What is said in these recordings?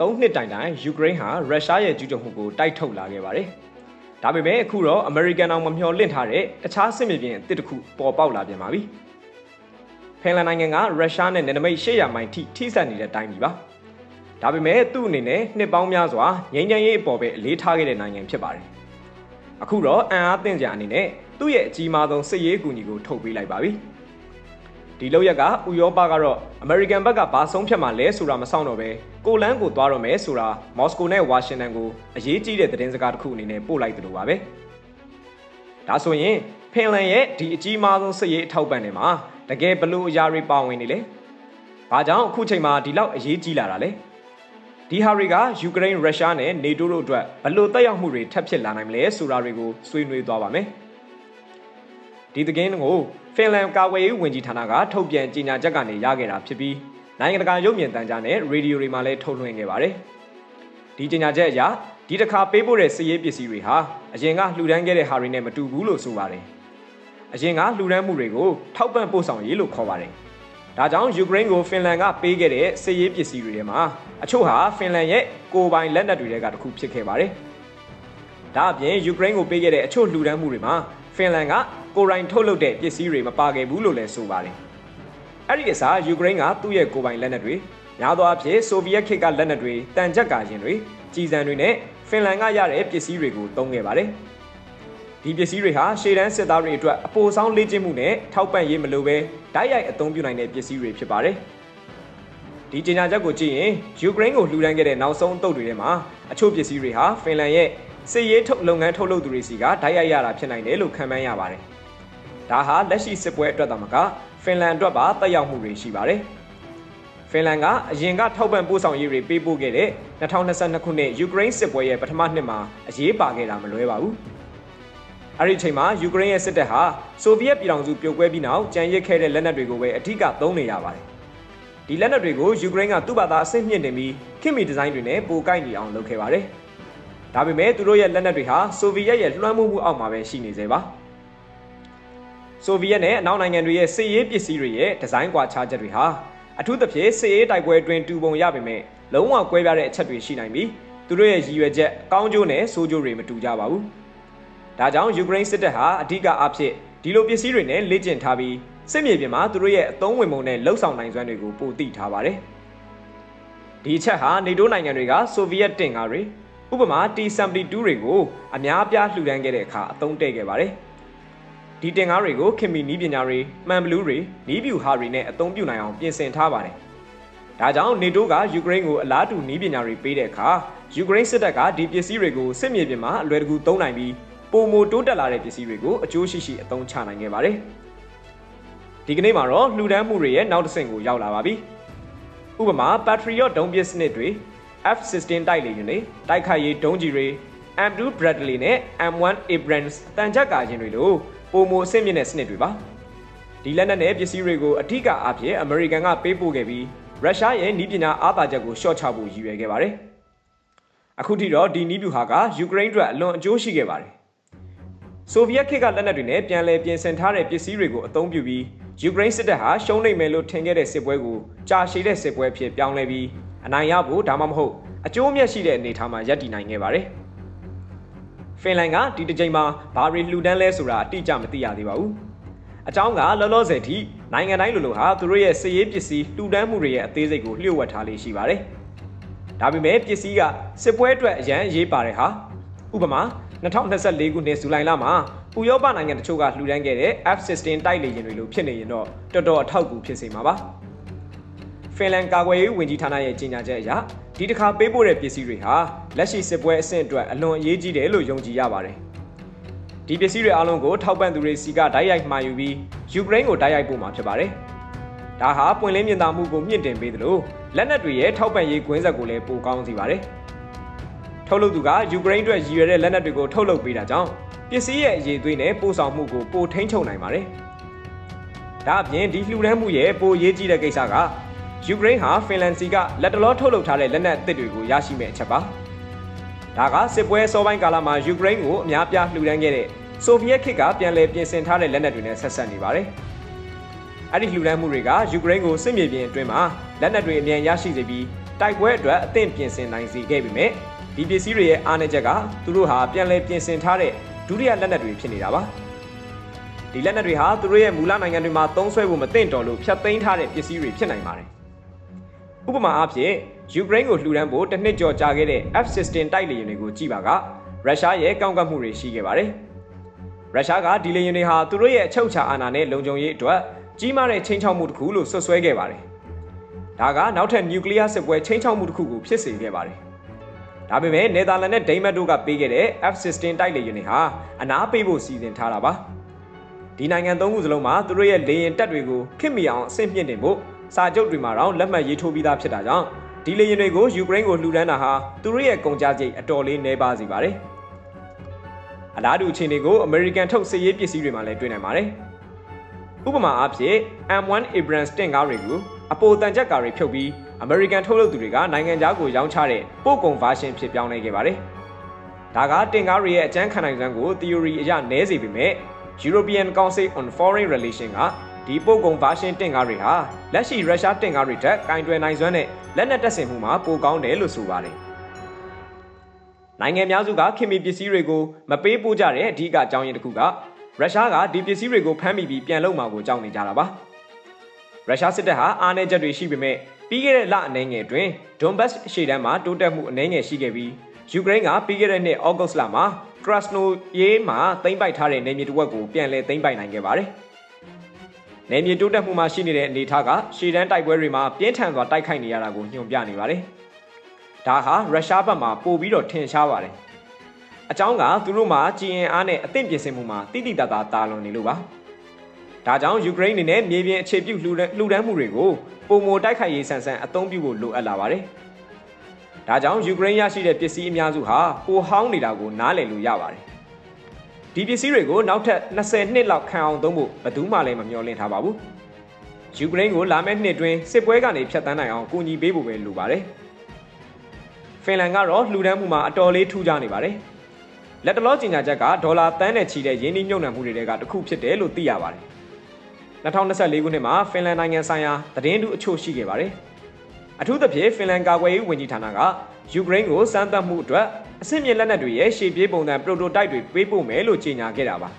၃နှစ်တိုင်တိုင်ယူကရိန်းဟာရုရှားရဲ့ကျူးကျော်မှုကိုတိုက်ထုတ်လာခဲ့ပါတယ်။ဒါပေမဲ့အခုတော့အမေရိကန်အောင်မမျှော်လင့်ထားတဲ့တခြားစစ်မြေပြင်အသစ်တစ်ခုပေါ်ပေါက်လာပြန်ပါပြီ။ဖင်လန်နိုင်ငံကရုရှားနဲ့နယ်နိမိတ်800မိုင်ထိထိစပ်နေတဲ့တိုင်းပြည်ပါ။ဒါပေမဲ့သူ့အနေနဲ့နှစ်ပေါင်းများစွာငြိမ်းချမ်းရေးအပေါ်ပဲအလေးထားခဲ့တဲ့နိုင်ငံဖြစ်ပါတယ်။အခုတော့အံအားသင့်ကြအနေနဲ့သူ့ရဲ့အကြီးမားဆုံးစစ်ရေးအကူအညီကိုထုတ်ပေးလိုက်ပါပြီ။ ဒီလောက်ရက်ကဥရောပကတော့အမေရိကန်ဘက်ကဘာဆုံးဖြတ်မှလဲဆိုတာမဆောင်တော့ပဲကိုလန်းကိုသွားတော့မယ်ဆိုတာမော်စကိုနဲ့ဝါရှင်တန်ကိုအရေးကြီးတဲ့သတင်းစကားတစ်ခုအနေနဲ့ပို့လိုက်သလိုပါပဲဒါဆိုရင်ဖင်လန်ရဲ့ဒီအကြီးမားဆုံးစစ်ရေးအထောက်ပံ့တွေမှာတကယ်ဘလို့အရာတွေပါဝင်နေလဲဘာကြောင့်အခုချိန်မှာဒီလောက်အရေးကြီးလာတာလဲဒီဟာတွေကယူကရိန်းရုရှားနဲ့နေတိုးတို့အတွက်ဘလို့တက်ရောက်မှုတွေထပ်ဖြစ်လာနိုင်မလဲဆိုတာတွေကိုဆွေးနွေးသွားပါမယ်ဒီသတင်းကို ဖင်လန်ကာကွယ်ရေးဝန်ကြီးဌာနကထုတ်ပြန်ကြေညာချက်ကနေရခဲ့တာဖြစ်ပြီးနိုင်ငံတကာရုပ်မြင်သံကြားနဲ့ရေဒီယိုတွေမှာလည်းထုတ်လွှင့်ခဲ့ပါတယ်။ဒီကြေညာချက်အရဒီတစ်ခါပေးပို့တဲ့စစ်ရေးပစ္စည်းတွေဟာအရင်ကလှူဒန်းခဲ့တဲ့ဟာတွေနဲ့မတူဘူးလို့ဆိုပါတယ်။အရင်ကလှူဒန်းမှုတွေကိုထောက်ပံ့ပို့ဆောင်ရေးလို့ခေါ်ပါတယ်။ဒါကြောင့်ယူကရိန်းကိုဖင်လန်ကပေးခဲ့တဲ့စစ်ရေးပစ္စည်းတွေထဲမှာအချို့ဟာဖင်လန်ရဲ့ကိုယ်ပိုင်လက်နက်တွေကတစ်ခုဖြစ်ခဲ့ပါတယ်။ဒါအပြင်ယူကရိန်းကိုပေးခဲ့တဲ့အချို့လှူဒန်းမှုတွေမှာ ဖင်လန်ကကိုရိုင်းထုတ်လုပ်တဲ့ပစ္စည်းတွေမပါခဲ့ဘူးလို့လည်းဆိုပါတယ်။အဲ့ဒီအစားယူကရိန်းကသူ့ရဲ့ကိုယ်ပိုင်လက်နက်တွေများသောအားဖြင့်ဆိုဗီယက်ခေတ်ကလက်နက်တွေတန်ကြပ်ကာရင်တွေကြီးစံတွေနဲ့ဖင်လန်ကရတဲ့ပစ္စည်းတွေကိုသုံးခဲ့ပါတယ်။ဒီပစ္စည်းတွေဟာရှေ့တန်းစစ်သားတွေအတွက်အပိုဆောင်လေ့ကျင့်မှုနဲ့ထောက်ပံ့ရေးမလိုပဲဓာတ်ရိုက်အသုံးပြုနိုင်တဲ့ပစ္စည်းတွေဖြစ်ပါတယ်။ဒီကြေညာချက်ကိုကြည့်ရင်ယူကရိန်းကိုလှူဒန်းခဲ့တဲ့နောက်ဆုံးအုပ်တွေထဲမှာအချို့ပစ္စည်းတွေဟာဖင်လန်ရဲ့ စစ်ရေးထုတ်လုပ်ငန်းထုတ်လုပ်သူတွေစီကဓာတ်ရိုက်ရတာဖြစ်နိုင်တယ်လို့ခန့်မှန်းရပါတယ်။ဒါဟာလက်ရှိစစ်ပွဲအတွက်သာမကဖင်လန်အတွက်ပါတက်ရောက်မှုတွေရှိပါတယ်။ဖင်လန်ကအရင်ကထောက်ပံ့ပို့ဆောင်ရေးတွေပေးပို့ခဲ့တဲ့2022ခုနှစ်ယူကရိန်းစစ်ပွဲရဲ့ပထမနှစ်မှာအရေးပါခဲ့တာမလွဲပါဘူး။အဲ့ဒီချိန်မှာယူကရိန်းရဲ့စစ်တပ်ဟာဆိုဗီယက်ပြည်ထောင်စုပြိုကွဲပြီးနောက်ကြံရစ်ခဲ့တဲ့လက်နက်တွေကိုပဲအထူးကသုံးနေရပါတယ်။ဒီလက်နက်တွေကိုယူကရိန်းကသူ့ဘာသာအဆင့်မြင့်တင်ပြီးခင်မီဒီဇိုင်းတွေနဲ့ပိုကိုက်ညီအောင်လုပ်ခဲ့ပါတယ်။ ဒါပေမဲ့သူတို့ရဲ့လက်နက်တွေဟာဆိုဗီယက်ရဲ့လွှမ်းမိုးမှုအောက်မှာပဲရှိနေသေးပါ။ဆိုဗီယက်နဲ့အနောက်နိုင်ငံတွေရဲ့စစ်ရေးပစ္စည်းတွေရဲ့ဒီဇိုင်းကွာခြားချက်တွေဟာအထူးသဖြင့်စစ်ရေးတိုက်ပွဲအတွင်းတူပုံရပေမဲ့လုံးဝကွဲပြားတဲ့အချက်တွေရှိနိုင်ပြီးသူတို့ရဲ့ရည်ရွယ်ချက်အကောင်းကျိုးနဲ့ဆိုးကျိုးတွေမတူကြပါဘူး။ဒါကြောင့်ယူကရိန်းစစ်တပ်ဟာအဓိကအဖြစ်ဒီလိုပစ္စည်းတွေနဲ့လေ့ကျင့်ထားပြီးစစ်မြေပြင်မှာသူတို့ရဲ့အသုံးဝင်ပုံနဲ့လှုပ်ဆောင်နိုင်စွမ်းတွေကိုပိုသိထားပါတယ်။ဒီအချက်ဟာနေတိုးနိုင်ငံတွေကဆိုဗီယက်တင်ကားတွေ ဥပမာ T-72 တွေကိုအများအပြားလှူဒန်းခဲ့တဲ့အခါအသုံးတည့်ခဲ့ပါတယ်။ဒီတင်ကားတွေကိုခင်မီနီးပညာတွေမှန်ဘလူးတွေနီးပြူဟာတွေနဲ့အသုံးပြုနိုင်အောင်ပြင်ဆင်ထားပါတယ်။ဒါကြောင့်နေတိုးကယူကရိန်းကိုအလားတူနီးပညာတွေပေးတဲ့အခါယူကရိန်းစစ်တပ်ကဒီပစ္စည်းတွေကိုစစ်မြေပြင်မှာအလွယ်တကူသုံးနိုင်ပြီးပုံမတိုးတက်လာတဲ့ပစ္စည်းတွေကိုအကျိုးရှိရှိအသုံးချနိုင်ခဲ့ပါတယ်။ဒီကနေ့မှာတော့လှူဒန်းမှုတွေရဲ့နောက်တစ်ဆင့်ကိုရောက်လာပါပြီ။ဥပမာ Patriot ဒုံးပစ်စနစ်တွေ F16 တိုက်လေယာဉ်တွေတိုက်ခိုက်ရေးဒုံးကျည်တွေ M2 Bradley နဲ့ M1 Abrams တန်ကြပ်ကာယာဉ်တွေလိုပုံမအဆင့်မြင့်တဲ့စနစ်တွေပါဒီလက်နက်နဲ့ပစ္စည်းတွေကိုအထူးအားဖြင့်အမေရိကန်ကပေးပို့ခဲ့ပြီးရုရှားရဲ့နီးပညာအားသာချက်ကိုရှော့ချဖို့ရည်ရွယ်ခဲ့ပါတယ်အခုထိတော့ဒီနီးဗျူဟာကယူကရိန်းအတွက်အလွန်အကျိုးရှိခဲ့ပါတယ်ဆိုဗီယက်ခေတ်ကလက်နက်တွေနဲ့ပြန်လည်ပြင်ဆင်ထားတဲ့ပစ္စည်းတွေကိုအသုံးပြုပြီးယူကရိန်းစစ်တပ်ဟာရှုံးနိုင်မယ်လို့ထင်ခဲ့တဲ့စစ်ပွဲကိုကြာရှည်တဲ့စစ်ပွဲဖြစ်ပြောင်းလဲပြီး အနိုင်ရဖို့ဒါမှမဟုတ်အကျိုးအမြတ်ရှိတဲ့အနေအထားမှာရပ်တည်နိုင်ခဲ့ပါတယ်။ဖင်လန်ကဒီတစ်ကြိမ်မှာဘာတွေလှူဒန်းလဲဆိုတာအတိအကျမသိရသေးပါဘူး။အကြောင်းကလောလောဆယ်ထိနိုင်ငံတိုင်းလိုလိုဟာသူတို့ရဲ့စစ်ရေးပစ္စည်းလှူဒန်းမှုတွေရဲ့အသေးစိတ်ကိုလျှို့ဝှက်ထားလေးရှိပါတယ်။ဒါပေမဲ့ပစ္စည်းကစစ်ပွဲအတွက်အရန်အရေးပါတယ်ဟာဥပမာ2024ခုနှစ်ဇူလိုင်လမှာဥရောပနိုင်ငံတချို့ကလှူဒန်းခဲ့တဲ့ F16 တိုက်လေယာဉ်တွေလိုဖြစ်နေရင်တော့တော်တော်အထောက်အကူဖြစ်စေမှာပါ။ ဖင်လန်ကာကွယ်ရေးဝန်ကြီးဌာနရဲ့ကြေညာချက်အရဒီတစ်ခါပေးပို့တဲ့ပစ္စည်းတွေဟာလက်ရှိစစ်ပွဲအဆင့်အတွက်အလွန်အရေးကြီးတယ်လို့ယုံကြည်ရပါတယ်။ဒီပစ္စည်းတွေအားလုံးကိုထောက်ပံ့သူတွေစီကဓာတ်ရိုက်မှာယူပြီးယူကရိန်းကိုဓာတ်ရိုက်ပို့မှာဖြစ်ပါတယ်။ဒါဟာပွင့်လင်းမြင်သာမှုကိုမြင့်တင်ပေးသလိုလက်နက်တွေရဲ့ထောက်ပံ့ရေးကွင်းဆက်ကိုလည်းပိုကောင်းစေပါတယ်။ထုတ်လုပ်သူကယူကရိန်းအတွက်ရည်ရွယ်တဲ့လက်နက်တွေကိုထုတ်လုပ်ပေးတာကြောင့်ပစ္စည်းရဲ့အရေးသွေးနဲ့ပို့ဆောင်မှုကိုပိုထိန်းချုပ်နိုင်ပါတယ်။ဒါအပြင်ဒီလှူဒန်းမှုရဲ့ပိုအရေးကြီးတဲ့ကိစ္စက ယူကရိန်းဟာဖင်လန်စီကလက်တလောထုတ်လုပ်ထားတဲ့လက်နက်အသစ်တွေကိုရရှိမဲ့အချက်ပါဒါကစစ်ပွဲစောပိုင်းကာလမှာယူကရိန်းကိုအများပြားလှူဒန်းခဲ့တဲ့ဆိုဗီယက်ခေတ်ကပြန်လည်ပြင်ဆင်ထားတဲ့လက်နက်တွေနဲ့ဆက်ဆက်နေပါတယ်အဲ့ဒီလှူဒန်းမှုတွေကယူကရိန်းကိုစစ်မြေပြင်အတွင်းမှာလက်နက်တွေအမြန်ရရှိစေပြီးတတိုက်ပွဲအတွက်အသင့်ပြင်ဆင်နိုင်စေခဲ့ပေမဲ့ဒီပစ္စည်းတွေရဲ့အားနည်းချက်ကသူတို့ဟာပြန်လည်ပြင်ဆင်ထားတဲ့ဒုတိယလက်နက်တွေဖြစ်နေတာပါဒီလက်နက်တွေဟာသူတို့ရဲ့မူလနိုင်ငံတွေမှာသုံးစွဲဖို့မသင့်တော်လို့ဖျက်သိမ်းထားတဲ့ပစ္စည်းတွေဖြစ်နိုင်ပါတယ် ဥပမာအားဖြင့်ယူကရိန်းကိုလှူဒန်းဖို့တစ်နှစ်ကျော်ကြာခဲ့တဲ့ F-16 တိုက်လေယာဉ်တွေကိုကြည့်ပါကရုရှားရဲ့ကောင်းကင်မှုတွေရှိခဲ့ပါတယ်ရုရှားကဒီလေယာဉ်တွေဟာသူတို့ရဲ့အချုပ်အခြာအာဏာနဲ့လုံခြုံရေးအတွက်ကြီးမားတဲ့ချိန်ချောက်မှုတစ်ခုလို့ဆွဆွဲခဲ့ပါတယ်ဒါကနောက်ထပ်နျူကလ িয়ার စစ်ပွဲချိန်ချောက်မှုတစ်ခုကိုဖြစ်စေခဲ့ပါတယ်ဒါပေမဲ့နယ်သာလန်နဲ့ဒိန်းမတ်တို့ကပေးခဲ့တဲ့ F-16 တိုက်လေယာဉ်တွေဟာအနားပေးဖို့စီစဉ်ထားတာပါဒီနိုင်ငံသုံးခုစလုံးမှာသူတို့ရဲ့လေယာဉ်တပ်တွေကိုခင်မီအောင်အဆင့်မြင့်တင်ဖို့ စာချုပ်တွေမှာတော့လက်မှတ်ရေးထိုးပြီးသားဖြစ်တာကြောင့်ဒီလေယာဉ်တွေကိုယူကရိန်းကိုလှူဒန်းတာဟာသူတို့ရဲ့ကုန်ကြမ်းစိတ်အတော်လေးနှဲပါစေပါတယ်အလားတူအခြေအနေကိုအမေရိကန်ထုတ်စစ်ရေးပစ္စည်းတွေမှာလည်းတွေ့နိုင်ပါတယ်ဥပမာအားဖြင့် M1 Abrams တင့်ကားတွေကိုအပိုတန်ချက်ကားတွေဖြုတ်ပြီးအမေရိကန်ထုတ်လုပ်သူတွေကနိုင်ငံခြားကိုရောင်းချတဲ့ပို့ကုန် version ဖြစ်ပြောင်းလဲခဲ့ပါတယ်။ဒါကတင်ကားတွေရဲ့အကျန်းခံနိုင်စွမ်းကို theory အရနည်းစေပေမဲ့ European Council on Foreign Relations က ဒီပို့ကုန် version တင်ကားတွေဟာလက်ရှိရုရှားတင်ကားတွေထက်ကင်တွယ်နိုင်စွမ်းနဲ့လက်နက်တပ်ဆင်မှုမှာပိုကောင်းတယ်လို့ဆိုပါတယ်။နိုင်ငံများစုကခင်မီပစ္စည်းတွေကိုမပေးပို့ကြတဲ့အဓိကအကြောင်းရင်းတစ်ခုကရုရှားကဒီပစ္စည်းတွေကိုဖမ်းမိပြီးပြန်လုံမှာကိုကြောက်နေကြတာပါ။ရုရှားစစ်တပ်ဟာအားနည်းချက်တွေရှိပေမဲ့ပြီးခဲ့တဲ့လအနေငယ်အတွင်းဒွန်ဘတ်ရှေ့တန်းမှာတိုးတက်မှုအနေငယ်ရှိခဲ့ပြီးယူကရိန်းကပြီးခဲ့တဲ့နှစ်ဩဂုတ်လမှာကရစနိုယေးမှာသိမ်းပိုက်ထားတဲ့နေမြေတစ်ဝက်ကိုပြန်လည်သိမ်းပိုက်နိုင်ခဲ့ပါတယ်။ နေမြေတိုးတက်မှုမှာရှိနေတဲ့အနေအထားကရှေ့တန်းတိုက်ပွဲတွေမှာပြင်းထန်စွာတိုက်ခိုက်နေရတာကိုညွှန်ပြနေပါတယ်။ဒါဟာရုရှားဘက်မှာပိုပြီးတော့ထင်ရှားပါတယ်။အကြောင်းကသူတို့မှာ GNR နဲ့အသင့်ပြင်ဆင်မှုမှာတိတိတတ်တာတာလွန်နေလို့ပါ။ဒါကြောင့်ယူကရိန်းအနေနဲ့မြေပြင်အခြေပြုလှူဒန်းမှုတွေကိုပုံမတိုက်ခိုက်ရေးဆန်ဆန်အသုံးပြုဖို့လိုအပ်လာပါတယ်။ဒါကြောင့်ယူကရိန်းရရှိတဲ့ပစ္စည်းအများစုဟာပိုဟောင်းနေတာကိုနားလည်လို့ရပါတယ်။ ဒီပစ္စည်းတွေကိုနောက်ထပ်20နှစ်လောက်ခံအောင်သုံးဖို့ဘယ်သူမှလည်းမမျှော်လင့်ထားပါဘူး။ယူကရိန်းကိုလာမယ့်နှစ်တွင်းစစ်ပွဲကနေဖျက်ဆီးနိုင်အောင်ကူညီပေးဖို့ပဲလိုပါတယ်။ဖင်လန်ကတော့လှူဒန်းမှုမှာအတော်လေးထူးခြားနေပါတယ်။လက်တလောကြီးညာချက်ကဒေါ်လာတန်းနဲ့ချီတဲ့ရင်းနှီးမြှုပ်နှံမှုတွေကတစ်ခုဖြစ်တယ်လို့သိရပါတယ်။2024ခုနှစ်မှာဖင်လန်နိုင်ငံဆိုင်ရာသတင်းတူအချို့ရှိခဲ့ပါတယ်။အထူးသဖြင့်ဖင်လန်ကာကွယ်ရေးဝန်ကြီးဌာနက ယူကရိန်းကိုစမ်းသပ်မှုအတွက်အဆင့်မြင့်လက်နက်တွေရဲ့ရှေ့ပြေးပုံစံပရိုတိုတိုက်တွေပေးပို့မယ်လို့ကြေညာခဲ့တာပါ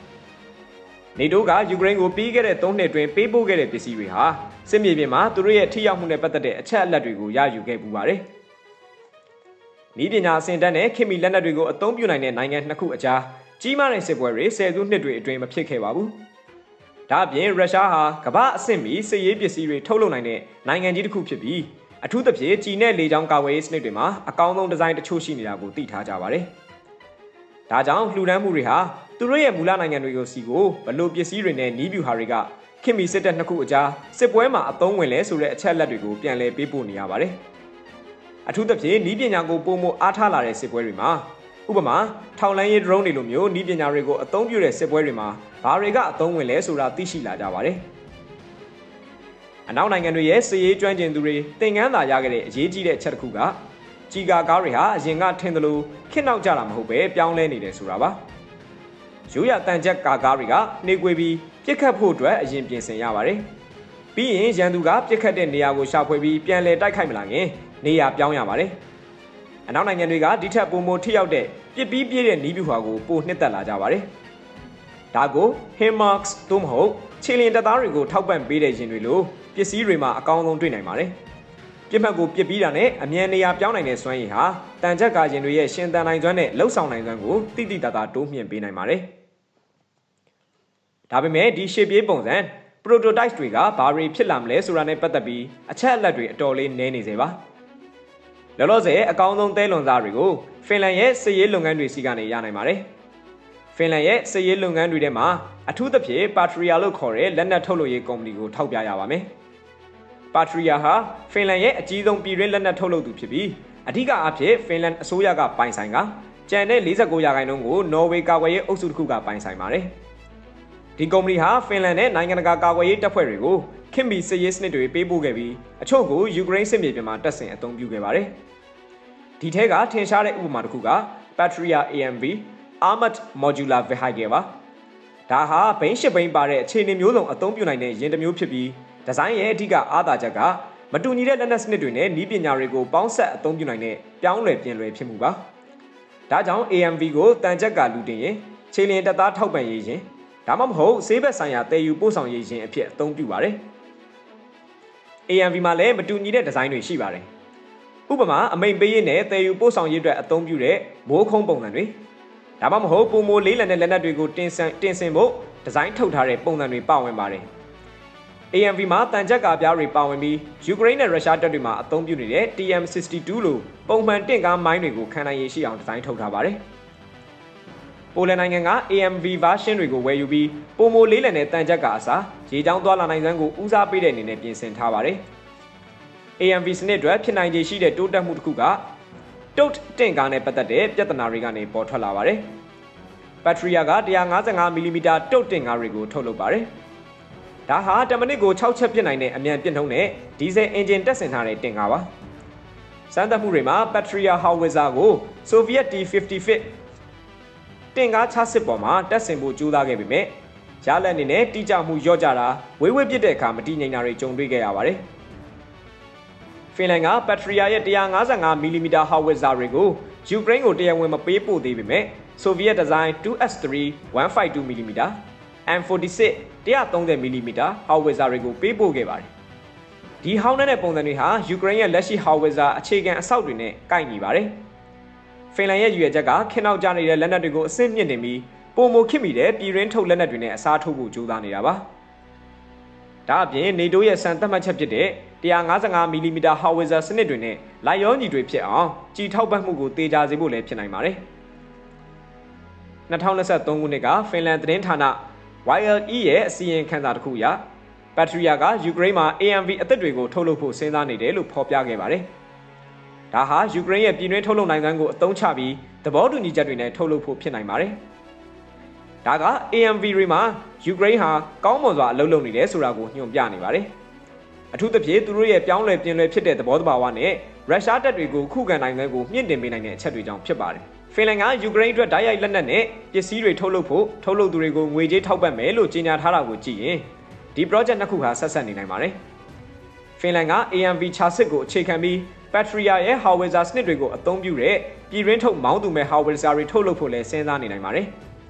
။နေတိုးကယူကရိန်းကိုပြီးခဲ့တဲ့၃နှစ်တွင်ပေးပို့ခဲ့တဲ့ပစ္စည်းတွေဟာစစ်မြေပြင်မှာသူတို့ရဲ့ထိရောက်မှုနဲ့ပတ်သက်တဲ့အချက်အလက်တွေကိုရယူခဲ့ပူပါတယ်။ဤပညာအဆင့်တန်းနဲ့ခင်မီလက်နက်တွေကိုအသုံးပြုနိုင်တဲ့နိုင်ငံနှစ်ခုအကြားကြီးမားတဲ့စစ်ပွဲတွေဆယ်စုနှစ်တွေအတွင်းမဖြစ်ခဲ့ပါဘူး။ဒါအပြင်ရုရှားဟာကမ္ဘာအဆင့်မီစစ်ရေးပစ္စည်းတွေထုတ်လုပ်နိုင်တဲ့နိုင်ငံကြီးတစ်ခုဖြစ်ပြီး အထူးသဖြင့်ကြီးနဲ့လေကြောင်းကာကွယ်ရေးစနစ်တွေမှာအကောင်းဆုံးဒီဇိုင်းတချို့ရှိနေတာကိုသိထားကြပါတယ်။ဒါကြောင့်လှူဒန်းမှုတွေဟာသူတို့ရဲ့မူလနိုင်ငံတွေကိုစီကိုဘလို့ပစ္စည်းတွေနဲ့နီးဗျူဟာတွေကခင်မီစစ်တပ်နှစ်ခုအကြားစစ်ပွဲမှာအသုံးဝင်လဲဆိုတဲ့အချက်လက်တွေကိုပြန်လည်ပေးပို့နေရပါတယ်။အထူးသဖြင့်နီးပညာကိုပုံမအားထားလာတဲ့စစ်ပွဲတွေမှာဥပမာထောင်လန်းရေး drone တွေလိုမျိုးဤပညာတွေကိုအသုံးပြုတဲ့စစ်ပွဲတွေမှာဘာတွေကအသုံးဝင်လဲဆိုတာသိရှိလာကြပါတယ်။ အနောက်နိုင်ငံတွေရဲ့စစ်ရေးကျွမ်းကျင်သူတွေသင်ခန်းသာရခဲ့တဲ့အရေးကြီးတဲ့အချက်တစ်ခုကကြီးကာကားတွေဟာအရင်ကထင်သလိုခစ်နောက်ကြတာမဟုတ်ပဲပြောင်းလဲနေတယ်ဆိုတာပါ။ရိုးရတန်ချက်ကာကားတွေကနှေးကွေးပြီးပြစ်ခတ်ဖို့အတွက်အရင်ပြင်ဆင်ရပါတယ်။ပြီးရင်ရန်သူကပြစ်ခတ်တဲ့နေရာကိုရှာဖွေပြီးပြန်လည်တိုက်ခိုက်မလာခင်နေရာပြောင်းရပါတယ်။အနောက်နိုင်ငံတွေကဒီထက်ပိုမိုထိရောက်တဲ့ပြစ်ပြီးပြည့်တဲ့နီးဗျူဟာကိုပိုနှစ်သက်လာကြပါတယ်။ဒါကို HIMARS သို့မဟုတ်ခြေလျင်တပ်သားတွေကိုထောက်ပံ့ပေးတဲ့ရင်တွေလို ပစ္စည်းတွေမှာအကောင်းဆုံးတွေ့နိုင်ပါတယ်။ပြစ်မှတ်ကိုပြစ်ပြီးတာနဲ့အမြန်နေရာပြောင်းနိုင်တဲ့စွမ်းရည်ဟာတန်ချက်ကာရင်တွေရဲ့ရှင်သန်နိုင်စွမ်းနဲ့လှုပ်ဆောင်နိုင်စွမ်းကိုတိတိတသားတိုးမြှင့်ပေးနိုင်ပါတယ်။ဒါပေမဲ့ဒီရှေ့ပြေးပုံစံ prototype တွေကဘာတွေဖြစ်လာမလဲဆိုတာနဲ့ပတ်သက်ပြီးအချက်အလက်တွေအတော်လေးနည်းနေစေပါ။လောလောဆယ်အကောင်းဆုံးသဲလွန်စားတွေကိုဖင်လန်ရဲ့စစ်ရေးလုပ်ငန်းတွေစီကနေရနိုင်ပါတယ်။ဖင်လန်ရဲ့စစ်ရေးလုပ်ငန်းတွေထဲမှာအထူးသဖြင့်ပါထရီယာလို့ခေါ်တဲ့လက်နက်ထုတ်လုပ်ရေးကုမ္ပဏီကိုထောက်ပြရပါမယ်။ ပါထရီယာဟာဖင်လန်ရဲ့အကြီးဆုံးပြည်တွင်းလက်နက်ထုတ်လုပ်သူဖြစ်ပြီးအထူးအဖြစ်ဖင်လန်အစိုးရကပိုင်ဆိုင်ကကျန်တဲ့49ရာခိုင်နှုန်းကိုနော်ဝေကာကွယ်ရေးအုပ်စုတစ်ခုကပိုင်ဆိုင်ပါတယ်။ဒီကုမ္ပဏီဟာဖင်လန်နဲ့နိုင်ငံတကာကာကွယ်ရေးတပ်ဖွဲ့တွေကိုခင်မီစစ်ရေးစနစ်တွေပေးပို့ခဲ့ပြီးအချို့ကိုယူကရိန်းစစ်မြေပြင်မှာတပ်ဆင်အသုံးပြုခဲ့ပါတယ်။ဒီထဲကထင်ရှားတဲ့ဥပမာတစ်ခုက Patria AMV Armored Modular Vehicle ပါဒါဟာဘိန်းရှစ်ဘိန်းပါတဲ့အခြေအနေမျိုးစုံအသုံးပြုနိုင်တဲ့ယာဉ်တစ်မျိုးဖြစ်ပြီး ဒီဇိုင်းရဲ့အဓိကအားသာချက်ကမမတူညီတဲ့လက်နက်စနစ်တွေနဲ့ဤပညာတွေကိုပေါင်းဆက်အသုံးပြုနိုင်တဲ့ပြောင်းလဲပြင်လွယ်ဖြစ်မှုပါဒါကြောင့် AMV ကိုတန်ချက်ကလူတင်ရင်ခြေလျင်တပ်သားထောက်ပံ့ရေးရင်ဒါမှမဟုတ်ဆေးဘက်ဆိုင်ရာတည်ယူပို့ဆောင်ရေးရင်အဖြစ်အသုံးပြုပါတယ် AMV မှာလည်းမတူညီတဲ့ဒီဇိုင်းတွေရှိပါတယ်ဥပမာအမိန်ပေးရေးနဲ့တည်ယူပို့ဆောင်ရေးအတွက်အသုံးပြုတဲ့မိုးခုံးပုံစံတွေဒါမှမဟုတ်ပုံမိုလေးလံတဲ့လက်နက်တွေကိုတင်ဆင်တင်ဆင်ဖို့ဒီဇိုင်းထုတ်ထားတဲ့ပုံစံတွေပါဝင်ပါတယ် AMV မှာတန်ချက်ကားပြားတွေပါဝင်ပြီးယူကရိန်းနဲ့ရုရှားတပ်တွေမှာအသုံးပြုနေတဲ့ TM62 လိုပုံမှန်တင့်ကားမိုင်းတွေကိုခံနိုင်ရရှိအောင်ဒီဇိုင်းထုတ်ထားပါတယ်။ပိုလန်နိုင်ငံက AMV version တွေကိုဝယ်ယူပြီးပုံမိုလေးလံတဲ့တန်ချက်ကားအစားရေချောင်းသွားလာနိုင်စွမ်းကိုဦးစားပေးတဲ့အနေနဲ့ပြင်ဆင်ထားပါတယ်။ AMV စနစ်အတွက်ဖြစ်နိုင်ခြေရှိတဲ့တိုးတက်မှုတစ်ခုကတုတ်တင့်ကားနဲ့ပတ်သက်တဲ့ပြဿနာတွေကနေပေါ်ထွက်လာပါတယ်။ဘက်ထရီယာက 155mm တုတ်တင့်ကားတွေကိုထုတ်လုပ်ပါတယ်။ ဒါဟာတမနစ်ကို6ချက်ပြစ်နိုင်တဲ့အမြန်ပြစ်နှုန်းနဲ့ဒီဇယ်အင်ဂျင်တက်ဆင်ထားတဲ့တင်ကားပါစမ်းသပ်မှုတွေမှာ Patria Howitzer ကို Soviet T-55 တင်ကား6စစ်ပေါ်မှာတက်ဆင်ဖို့ကြိုးစားခဲ့ပေမဲ့ရလက်အနေနဲ့တိကျမှုလျော့ကျတာဝေးဝေးပြစ်တဲ့အခါမတည်ငြိမ်တာတွေကြုံတွေ့ခဲ့ရပါတယ်ဖင်လန်က Patria ရဲ့ 155mm Howitzer တွေကိုယူကရိန်းကိုတရားဝင်မပေးပို့သေးပေမဲ့ Soviet Design 2S3 152mm M46 130mm howitzer တွေကိုပေးပို့ခဲ့ပါတယ်။ဒီဟောင်းတဲ့ပုံစံတွေဟာယူကရိန်းရဲ့လက်ရှိ howitzer အခြေခံအဆောက်တွေနဲ့ကိုက်ညီပါတယ်။ဖင်လန်ရဲ့ရည်ရွယ်ချက်ကခင်းနောက်ကျနေတဲ့လက်နက်တွေကိုအဆင့်မြင့်တင်ပြီးပုံမခင်မိတဲ့ပြည်ရင်းထုတ်လက်နက်တွေနဲ့အစားထိုးဖို့ကြိုးစားနေတာပါ။ဒါအပြင်နေတိုးရဲ့စံသတ်မှတ်ချက်ဖြစ်တဲ့ 155mm howitzer စနစ်တွေနဲ့လိုက်ရောညီတွေဖြစ်အောင်ကြည်ထောက်ပတ်မှုကိုတေချာစေဖို့လည်းဖြစ်နိုင်ပါတယ်။2023ခုနှစ်ကဖင်လန်သတင်းဌာန YLE ရဲ့အစီရင်ခံစာတစ်ခုအရဘက်ထရီယာကယူကရိန်းမှာ AMV အသစ်တွေကိုထုတ်လုပ်ဖို့စဉ်းစားနေတယ်လို့ဖော်ပြခဲ့ပါတယ်။ဒါဟာယူကရိန်းရဲ့ပြည်တွင်းထုတ်လုပ်နိုင်စွမ်းကိုအသုံးချပြီးသဘောတူညီချက်တွေနဲ့ထုတ်လုပ်ဖို့ဖြစ်နိုင်ပါတယ်။ဒါက AMV တွေမှာယူကရိန်းဟာကောင်းမွန်စွာအလုပ်လုပ်နေတယ်ဆိုတာကိုညွှန်ပြနေပါတယ်။အထူးသဖြင့်သူတို့ရဲ့ပြောင်းလဲပြင်လဲဖြစ်တဲ့သဘောတဘာဝနဲ့ရုရှားတပ်တွေကိုခုခံနိုင်တဲ့ကိုမြင့်တင်ပေးနိုင်တဲ့အချက်တွေကြောင့်ဖြစ်ပါတယ်။ ဖင်လန်ကယူကရိန်းအတွက်ဓာတ်ရိုက်လက်နက်နဲ့ပစ္စည်းတွေထုတ်လုပ်ဖို့ထုတ်လုပ်သူတွေကိုငွေကြေးထောက်ပံ့မယ်လို့ကြေညာထားတာကိုကြည့်ရင်ဒီ project နှစ်ခုဟာဆက်ဆက်နေနိုင်ပါတယ်။ဖင်လန်က AMV ချာစစ်ကိုအခြေခံပြီး Patria ရဲ့ howitzer စနစ်တွေကိုအသုံးပြုတဲ့ပြည်ရင်းထုတ်မောင်းသူမဲ့ howitzer တွေထုတ်လုပ်ဖို့လည်းစဉ်းစားနေနိုင်ပါတယ်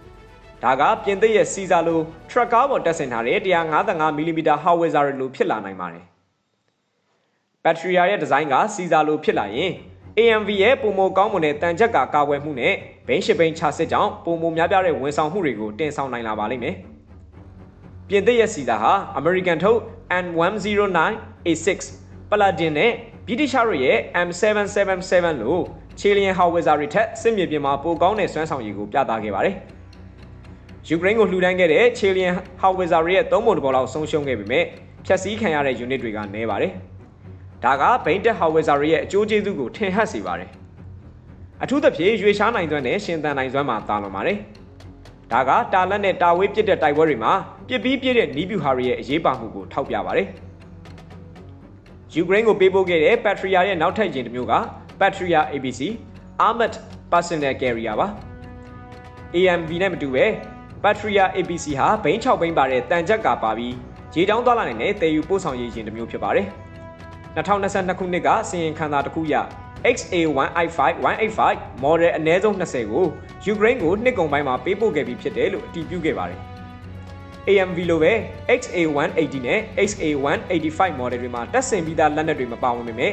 ။ဒါကပြင်သစ်ရဲ့ Caesar လို truck ကားပေါ်တက်ဆင်ထားတဲ့ 155mm howitzer တွေလိုဖြစ်လာနိုင်ပါတယ်။ Patria ရဲ့ဒီဇိုင်းက Caesar လိုဖြစ်လာရင် AMV ရဲ့ပုံမကောင်းမွန်တဲ့တန်ချက်ကကာကွယ်မှုနဲ့ဘိန်းရှစ်ဘိန်းချစစ်ကြောင့်ပုံမများပြားတဲ့ဝန်ဆောင်မှုတွေကိုတင်ဆောင်နိုင်လာပါလိမ့်မယ်။ပြင်သစ်ရဲ့စီတာဟာ American ထုတ် N109A6 Paladin နဲ့ British ရဲ့ M777 လို့ခြေလျင် howitzer တွေထက်စစ်မြေပြင်မှာပိုကောင်းတဲ့စွမ်းဆောင်ရည်ကိုပြသခဲ့ပါတယ်။ယူကရိန်းကိုလှူဒန်းခဲ့တဲ့ခြေလျင် howitzer ရဲ့သုံးပုံတစ်ပုံလောက်ဆုံးရှုံးခဲ့ပေမဲ့ဖျက်ဆီးခံရတဲ့ unit တွေကနည်းပါတယ်။ ဒါကဘိန်းတက်ဟောင်ဝဲဇာတွေရဲ့အကျိုးကျေးဇူးကိုထင်ဟပ်စေပါတယ်အထူးသဖြင့်ရွေရှားနိုင်စွမ်းနဲ့ရှင်သန်နိုင်စွမ်းမှာတာလွန်ပါတယ်ဒါကတာလက်နဲ့တာဝေးပြစ်တဲ့တိုက်ပွဲတွေမှာပြစ်ပြီးပြည့်တဲ့နီးဗျူဟာတွေရဲ့အရေးပါမှုကိုထောက်ပြပါတယ်ယူကရိန်းကိုပေးပို့ခဲ့တဲ့ Patria ရဲ့နောက်ထပ်ယာဉ်တစ်မျိုးက Patria ABC Armored Personnel Carrier ပါ AMV နဲ့မတူပဲ Patria ABC ဟာဘိန်း6ဘိန်းပါတဲ့တန်ချက်ကာပါပြီးရေချောင်းသွားလာနိုင်တဲ့တည်ယူပို့ဆောင်ရေးယာဉ်တစ်မျိုးဖြစ်ပါတယ်။ 2022ခုနှစ်ကစီရင်ခံစာတစ်ခုရ XA185 185 model အနည်းဆုံး20ကိုယူကရိန်းကိုနှစ်ကုန်ပိုင်းမှာပေးပို့ခဲ့ပြီးဖြစ်တယ်လို့အတည်ပြုခဲ့ပါတယ်။ AMV လိုပဲ XA180 နဲ့ XA185 model တွေမှာတက်ဆင်ပြီးသားလက်နက်တွေမပါဝင်ပေမဲ့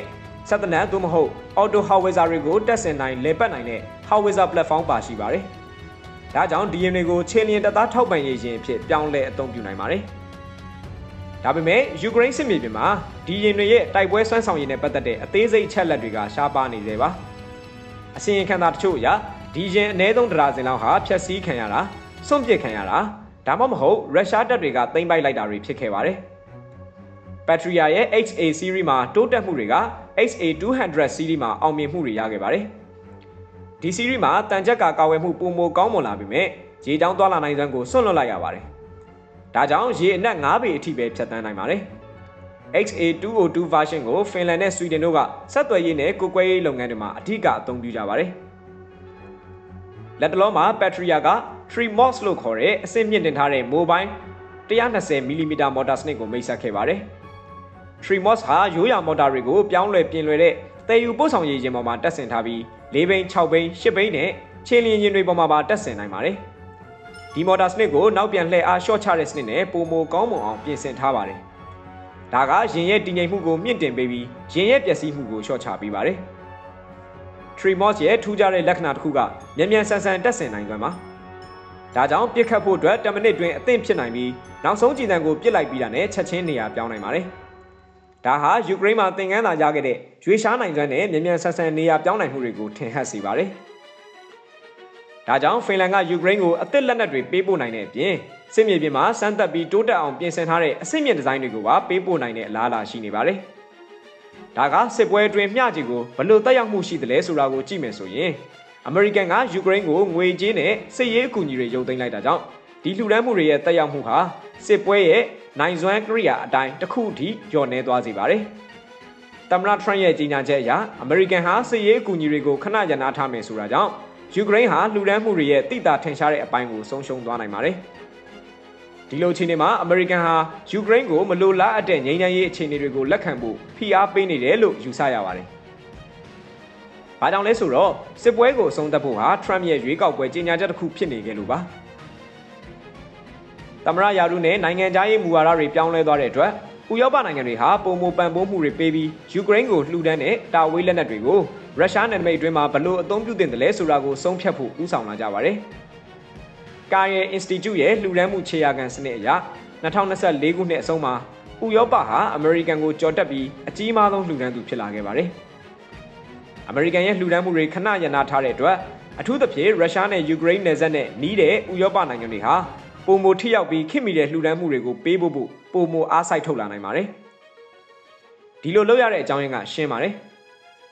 စက်တနက်သို့မဟုတ် auto howitzer တွေကိုတက်ဆင်နိုင်လေပတ်နိုင်တဲ့ howitzer platform ပါရှိပါတယ်။ဒါကြောင့် DNA ကိုခြေလျင်တပ်သားထောက်ပံ့ရေးရင်အဖြစ်ပြောင်းလဲအသုံးပြုနိုင်ပါတယ်။ ဒါပေမဲ့ယူကရိန်းစစ်မြေပြင်မှာဒီရင်တွေရဲ့တိုက်ပွဲဆွမ်းဆောင်ရည်နဲ့ပတ်သက်တဲ့အသေးစိတ်ချက်လက်တွေကရှားပါနေသေးပါအစီရင်ခံစာတချို့အရဒီရင်အ ਨੇ ဆုံးဒရာစင်လောက်ဟာဖျက်ဆီးခံရတာစွန့်ပစ်ခံရတာဒါမှမဟုတ်ရုရှားတပ်တွေကသိမ်းပိုက်လိုက်တာတွေဖြစ်ခဲ့ပါတယ်ဘက်ထရီယာရဲ့ HA series မှာတိုးတက်မှုတွေက HA200 series မှာအောင်မြင်မှုတွေရခဲ့ပါတယ်ဒီ series မှာတန်ကြပ်ကာကာဝယ်မှုပုံမကောင်းမွန်လာပြီမဲ့ရေချောင်းသွားလာနိုင်စွမ်းကိုဆွန့်လွတ်လိုက်ရပါတယ် ဒါကြောင့်ရေအနက်9ပေအထိပဲဖြတ်တန်းနိုင်ပါတယ်။ XA202 version ကိုဖင်လန်နဲ့ဆွီဒင်တို့ကဆက်သွယ်ရေးနဲ့ကိုကွဲရေးလုပ်ငန်းတွေမှာအဓိကအသုံးပြုကြပါတယ်။လက်တလုံးမှာဘက်ထရီယာက Trimox လို့ခေါ်တဲ့အဆင့်မြင့်တင်ထားတဲ့ mobile 120mm မော်တာစနစ်ကိုမိတ်ဆက်ခဲ့ပါတယ်။ Trimos ဟာရိုးရာမော်တာတွေကိုပြောင်းလဲပြင်လွယ်တဲ့တည်ယူပို့ဆောင်ရေးရင်ပေါ်မှာတက်ဆင်ထားပြီး၄ဘိန်း6ဘိန်း10ဘိန်းနဲ့ခြေလျင်ရင်တွေပေါ်မှာပါတက်ဆင်နိုင်ပါတယ်။ ဒီမော်တာစနစ်ကိုနောက်ပြန်လှည့်အားရှော့ချတဲ့စနစ်နဲ့ပုံမကောင်းမွန်အောင်ပြင်ဆင်ထားပါတယ်။ဒါကရင်ရဲ့တည်ငြိမ်မှုကိုမြင့်တင်ပေးပြီးရင်ရဲ့ပျက်စီးမှုကိုရှော့ချပေးပါတယ်။ Trimos ရဲ့ထူးခြားတဲ့လက္ခဏာတစ်ခုကမြန်မြန်ဆန်ဆန်တက်ဆင်နိုင်သွမ်းပါ။ဒါကြောင့်ပြစ်ခတ်ဖို့အတွက်10မိနစ်တွင်အသင့်ဖြစ်နိုင်ပြီးနောက်ဆုံးကြည်တံကိုပြစ်လိုက်ပြီးတာနဲ့ချက်ချင်းနေရာပြောင်းနိုင်ပါတယ်။ဒါဟာယူကရိန်းမှာသင်ခန်းသာရခဲ့တဲ့ရွေးရှားနိုင်စွမ်းနဲ့မြန်မြန်ဆန်ဆန်နေရာပြောင်းနိုင်မှုတွေကိုထင်ဟပ်စေပါတယ်။ ဒါကြောင့်ဖင်လန်ကယူကရိန်းကိုအသစ်လက်နက်တွေပေးပို့နိုင်တဲ့အပြင်စစ်မြေပြင်မှာစမ်းသပ်ပြီးတိုးတက်အောင်ပြင်ဆင်ထားတဲ့အဆင့်မြင့်ဒီဇိုင်းတွေကိုပါပေးပို့နိုင်တဲ့အလားအလာရှိနေပါတယ်။ဒါကစစ်ပွဲအတွင်းမျှခြေကိုဘယ်လိုတက်ရောက်မှုရှိသလဲဆိုတာကိုကြည့်မယ်ဆိုရင်အမေရိကန်ကယူကရိန်းကိုငွေကြေးနဲ့စစ်ရေးအကူအညီတွေရုပ်သိမ်းလိုက်တာကြောင့်ဒီလှူဒန်းမှုတွေရဲ့တက်ရောက်မှုဟာစစ်ပွဲရဲ့နိုင်စွမ်းကရိယာအတိုင်းတစ်ခုထိညှော်နှဲသွားစေပါတယ်။သမ္မတထရန့်ရဲ့ကြေညာချက်အရအမေရိကန်ဟာစစ်ရေးအကူအညီတွေကိုခဏရနာထားမယ်ဆိုတာကြောင့် ယူကရိန်းဟာလှူဒန်းမှုတွေရဲ့တိတာထင်ရှားတဲ့အပိုင်းကိုဆုံးရှုံးသွားနိုင်ပါတယ်။ဒီလိုအခြေအနေမှာအမေရိကန်ဟာယူကရိန်းကိုမလိုလားအပ်တဲ့ငြိမ်းချမ်းရေးအခြေအနေတွေကိုလက်ခံဖို့ဖိအားပေးနေတယ်လို့ယူဆရပါတယ်။ဘာကြောင့်လဲဆိုတော့စစ်ပွဲကိုအဆုံးသတ်ဖို့ဟာထရန့်ရဲ့ရွေးကောက်ပွဲကြေညာချက်တစ်ခုဖြစ်နေကြလို့ပါ။သမရယာရုနဲ့နိုင်ငံသားရေးမူဝါဒတွေပြောင်းလဲသွားတဲ့အတွက်ဥရောပနိုင်ငံတွေဟာပုံမပံပိုးမှုတွေပေးပြီးယူကရိန်းကိုလှူဒန်းတဲ့တာဝေးလက်နက်တွေကို ရုရှားနယ်နိမိတ်အတွင်းမှာဘလို့အသုံးပြုတင်တယ်လဲဆိုတာကိုဆုံးဖြတ်ဖို့ဥဆောင်လာကြပါတယ်။ကာရဲ့ Institute ရဲ့လှူဒန်းမှုခြေရာခံစနစ်အရ2024ခုနှစ်အဆုံးမှာဥရောပဟာအမေရိကန်ကိုကြော်တက်ပြီးအကြီးမားဆုံးလှူဒန်းသူဖြစ်လာခဲ့ပါတယ်။အမေရိကန်ရဲ့လှူဒန်းမှုတွေခဏရနာထားတဲ့အတွက်အထူးသဖြင့်ရုရှားနဲ့ယူကရိန်းနယ်စပ်နဲ့နီးတဲ့ဥရောပနိုင်ငံတွေဟာပုံမထိရောက်ပြီးခင်မီတဲ့လှူဒန်းမှုတွေကိုပေးဖို့ဖို့ပုံမအားစိုက်ထုတ်လာနိုင်ပါတယ်။ဒီလိုလုပ်ရတဲ့အကြောင်းရင်းကရှင်းပါတယ်။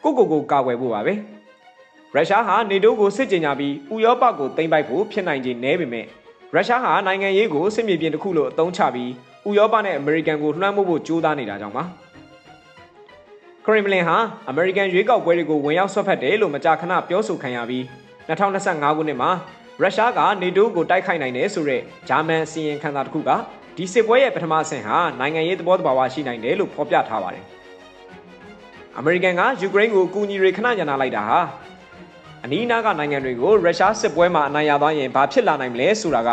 ကိုကိုကိုကာကွယ်ဖို့ပါပဲ။ရုရှားဟာနေတိုးကိုစစ်ကြေညာပြီးဥရောပကိုသိမ်းပိုက်ဖို့ဖြစ်နိုင်ခြေနည်းပေမဲ့ရုရှားဟာနိုင်ငံရေးကိုစစ်မြေပြင်တစ်ခုလိုအသုံးချပြီးဥရောပနဲ့အမေရိကန်ကိုလွှမ်းမိုးဖို့ကြိုးစားနေတာကြောင့်ပါ။ခရမ်မလင်ဟာအမေရိကန်ရွေးကောက်ပွဲတွေကိုဝင်ရောက်ဆွတ်ဖက်တယ်လို့မကြာခဏပြောဆိုခံရပြီး2025ခုနှစ်မှာရုရှားကနေတိုးကိုတိုက်ခိုက်နိုင်တယ်ဆိုတဲ့ဂျာမန်စီရင်ခံစာတစ်ခုကဒီစစ်ပွဲရဲ့ပထမဆင့်ဟာနိုင်ငံရေးသဘောတဘာဝရှိနိုင်တယ်လို့ဖော်ပြထားပါတယ်။ အမေရိကန်ကယူကရိန်းကိုအကူအညီတွေခဏညနာလိုက်တာဟာအနီးအနားကနိုင်ငံတွေကိုရုရှားစစ်ပွဲမှာအနိုင်ရသွားရင်ဘာဖြစ်လာနိုင်မလဲဆိုတာက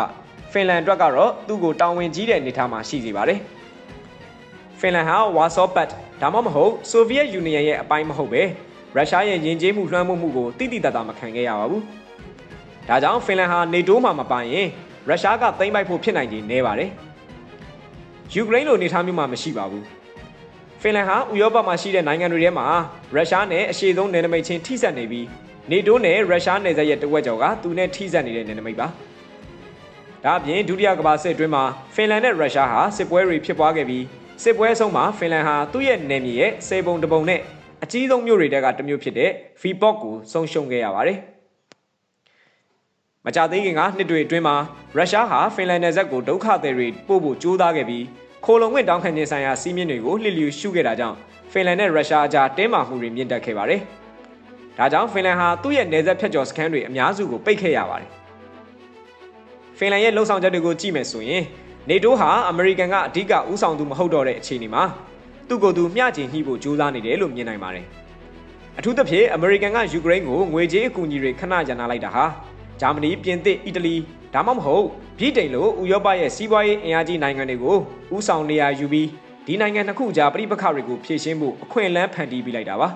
ဖင်လန်အတွက်ကတော့သူ့ကိုတာဝန်ကြီးတဲ့အနေအထားမှာရှိစေပါတယ်။ဖင်လန်ဟာဝါဆော့ပတ်ဒါမှမဟုတ်ဆိုဗီယက်ယူနီယံရဲ့အပိုင်းမဟုတ်ပဲရုရှားရဲ့ယဉ်ကျေးမှုလွှမ်းမိုးမှုကိုတိတိတတ်တာမခံခဲ့ရပါဘူး။ဒါကြောင့်ဖင်လန်ဟာနေတိုးမှာမပါရင်ရုရှားကသိမ်းပိုက်ဖို့ဖြစ်နိုင်ခြေနည်းပါတယ်။ယူကရိန်းလိုနေထားမျိုးမှမရှိပါဘူး။ ဖင်လန်ဟာဥရောပမှာရှိတဲ့နိုင်ငံတွေထဲမှာရုရှားနဲ့အရှေ့ဆုံးနယ်နိမိတ်ချင်းထိစပ်နေပြီးနေတိုးနဲ့ရုရှားနယ်စပ်ရဲ့တဝက်ကျော်ကသူနဲ့ထိစပ်နေတဲ့နယ်နိမိတ်ပါ။ဒါအပြင်ဒုတိယကမ္ဘာစစ်အတွင်းမှာဖင်လန်နဲ့ရုရှားဟာစစ်ပွဲတွေဖြစ်ပွားခဲ့ပြီးစစ်ပွဲအဆုံးမှာဖင်လန်ဟာသူ့ရဲ့နယ်မြေရဲ့စေပုံတပုံနဲ့အကြီးဆုံးမြို့တွေတဲကတစ်မြို့ဖြစ်တဲ့ဖီပော့ကိုဆုံးရှုံးခဲ့ရပါတယ်။မကြသေးခင်ကနှစ်တွေအတွင်းမှာရုရှားဟာဖင်လန်နယ်စပ်ကိုဒုက္ခသည်တွေပို့ဖို့ကြိုးစားခဲ့ပြီး ခိုလုံဝင်တောင်းခံခြင်းဆိုင်ရာစီးမြင့်တွေကိုလှစ်လျူရှုခဲ့တာကြောင့်ဖင်လန်နဲ့ရုရှားအကြားတင်းမာမှုတွေမြင့်တက်ခဲ့ပါတယ်။ဒါကြောင့်ဖင်လန်ဟာသူ့ရဲ့နယ်စပ်ဖြတ်ကျော်စခန်းတွေအများစုကိုပိတ်ခဲ့ရပါတယ်။ဖင်လန်ရဲ့လှုပ်ဆောင်ချက်တွေကိုကြည့်မယ်ဆိုရင်နေတိုးဟာအမေရိကန်ကအဓိကဦးဆောင်သူမဟုတ်တော့တဲ့အခြေအနေမှာသူ့ကိုယ်သူမျှချင်ညှိဖို့ကြိုးစားနေတယ်လို့မြင်နိုင်ပါတယ်။အထူးသဖြင့်အမေရိကန်ကယူကရိန်းကိုငွေကြေးအကူအညီတွေခဏရန်နာလိုက်တာဟာဂျာမနီပြင်သစ်အီတလီ ဒါမှမဟုတ်ဗြိတိန်လိုဥရောပရဲ့စီးပွားရေးအင်အားကြီးနိုင်ငံတွေကိုဥဆောင်နေရာယူပြီးဒီနိုင်ငံနှစ်ခုကြားပြိပခါတွေကိုဖြည့်ရှင်းဖို့အခွင့်အလမ်းဖန်တီးပေးလိုက်တာပါ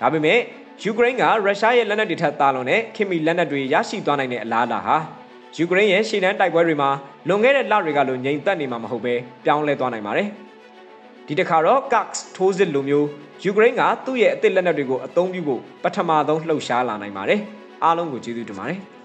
ဒါပေမဲ့ယူကရိန်းကရုရှားရဲ့လက်နက်တွေထပ်တာလွန်တဲ့ခင်မီလက်နက်တွေရရှိသွားနိုင်တဲ့အလားအလာဟာယူကရိန်းရဲ့ရှေ့တန်းတိုက်ပွဲတွေမှာလွန်ခဲ့တဲ့လတွေကလိုငြိမ်သက်နေမှာမဟုတ်ပဲပြောင်းလဲသွားနိုင်ပါတယ်ဒီတစ်ခါတော့ Cax ထိုးစစ်လိုမျိုးယူကရိန်းကသူ့ရဲ့အသစ်လက်နက်တွေကိုအသုံးပြုဖို့ပထမဆုံးလှုပ်ရှားလာနိုင်ပါတယ်အားလုံးကိုကျေးဇူးတင်ပါတယ်